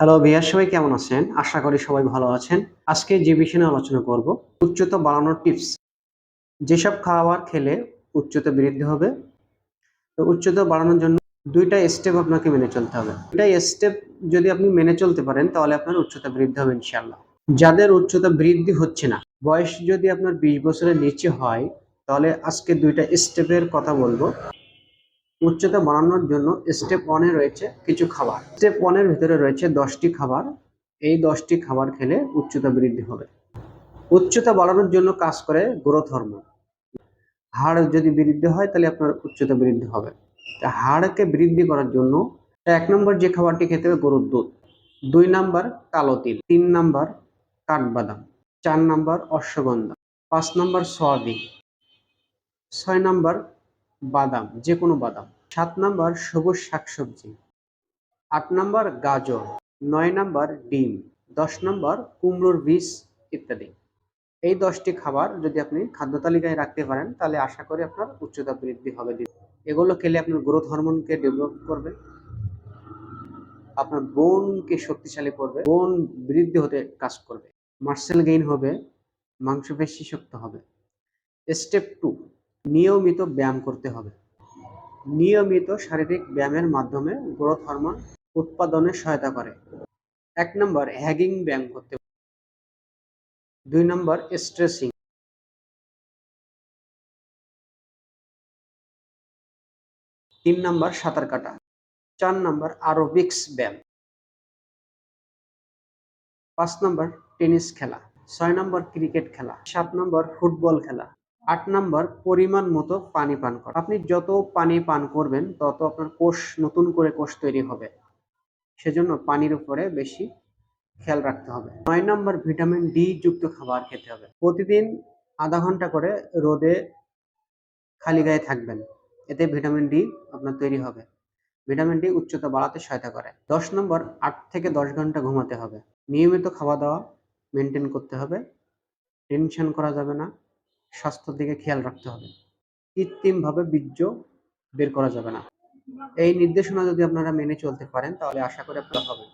Hello বিয়ার সবাই কেমন আছেন? আশা করি সবাই ভালো আছেন। আজকে যে বিষয় নিয়ে আলোচনা করব, উচ্চতা বাড়ানোর টিপস যেসব খাবার খেলে উচ্চতা বৃদ্ধি হবে, তো উচ্চতা বাড়ানোর জন্য দুইটা স্টেপ আপনাকে মেনে চলতে হবে। দুইটা স্টেপ যদি আপনি মেনে চলতে পারেন, তাহলে আপনার উচ্চতা বৃদ্ধি হবে ইনশাল্লাহ যাদের উচ্চতা বৃদ্ধি হচ্ছে না, বয়স যদি আপনার বিশ বছরের নিচে হয়, তাহলে আজকে দুইটা স্টেপের কথা বলব। উচ্চতা বাড়ানোর জন্য স্টেপ ওয়ানে রয়েছে কিছু খাবার। স্টেপ ওয়ানের ভিতরে রয়েছে দশটি খাবার। এই দশটি খাবার খেলে উচ্চতা বৃদ্ধি হবে। উচ্চতা বাড়ানোর জন্য কাজ করে গ্রোথ হরমোন হাড় যদি বৃদ্ধি হয়, তাহলে আপনার উচ্চতা বৃদ্ধি হবে। তা হাড়কে বৃদ্ধি করার জন্য এক নম্বর যে খাবারটি খেতে হবে, গরুর দুধ। দুই নাম্বার কালো তিল। তিন নাম্বার কাঠবাদাম। চার নাম্বার অশ্বগন্ধা। পাঁচ নাম্বার সয়াবিন। ছয় নাম্বার বাদাম যে কোনো বাদাম। সাত নাম্বার, সবুজ শাকসবজি। আট নাম্বার, গাজর। নয় নাম্বার, ডিম। দশ নাম্বার, কুমড়োর বীজ ইত্যাদি। এই দশটি খাবার যদি আপনি খাদ্য তালিকায় রাখতে পারেন, তাহলে আশা করি আপনার উচ্চতা বৃদ্ধি হবে। এগুলো খেলে আপনার গ্রোথ হরমোনকে ডেভেলপ করবে। আপনার বোনকে শক্তিশালী করবে। বোন বৃদ্ধি হতে কাজ করবে। মার্সেল গেইন হবে। মাংসপেশি শক্ত হবে। স্টেপ টু নিয়মিত ব্যায়াম করতে হবে। নিয়মিত শারীরিক ব্যায়ামের মাধ্যমে গ্রোথ হরমোন উৎপাদনে সহায়তা করে। এক নম্বর, হ্যাগিং ব্যায়াম করতে। দুই নম্বর স্ট্রেসিং তিন নম্বর, সাঁতার কাটা। চার নম্বর আরোবিক্স ব্যায়াম। পাঁচ নম্বর, টেনিস খেলা। ছয় নম্বর, ক্রিকেট খেলা। সাত নম্বর, ফুটবল খেলা। আট নম্বর পরিমাণ মতো পানি পান করা। আপনি যত পানি পান করবেন, তত আপনার কোষ নতুন করে কোষ তৈরি হবে। সেজন্য পানির উপরে বেশি খেয়াল রাখতে হবে। নয় নম্বর ভিটামিন ডি যুক্ত খাবার খেতে হবে। প্রতিদিন আধা ঘণ্টা করে রোদে খালি গায়ে থাকবেন। এতে ভিটামিন ডি আপনার তৈরি হবে। ভিটামিন ডি উচ্চতা বাড়াতে সহায়তা করে। দশ নম্বর, আট থেকে দশ ঘণ্টা ঘুমাতে হবে। নিয়মিত খাওয়া দাওয়া মেনটেন করতে হবে। টেনশন করা যাবে না। স্বাস্থ্যের দিকে খেয়াল রাখতে হবে। কৃত্রিমভাবে বীর্য বের করা যাবে না। এই নির্দেশনা যদি আপনারা মেনে চলতে পারেন, তাহলে আশা করি আপনারা হবে।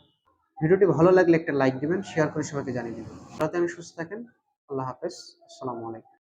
ভিডিওটি ভালো লাগলে একটা লাইক দিবেন, শেয়ার করে সবাইকে জানিয়ে দেবেন। যাতে আমি সুস্থ থাকেন। আল্লাহ হাফেজ। আসসালামু আলাইকুম।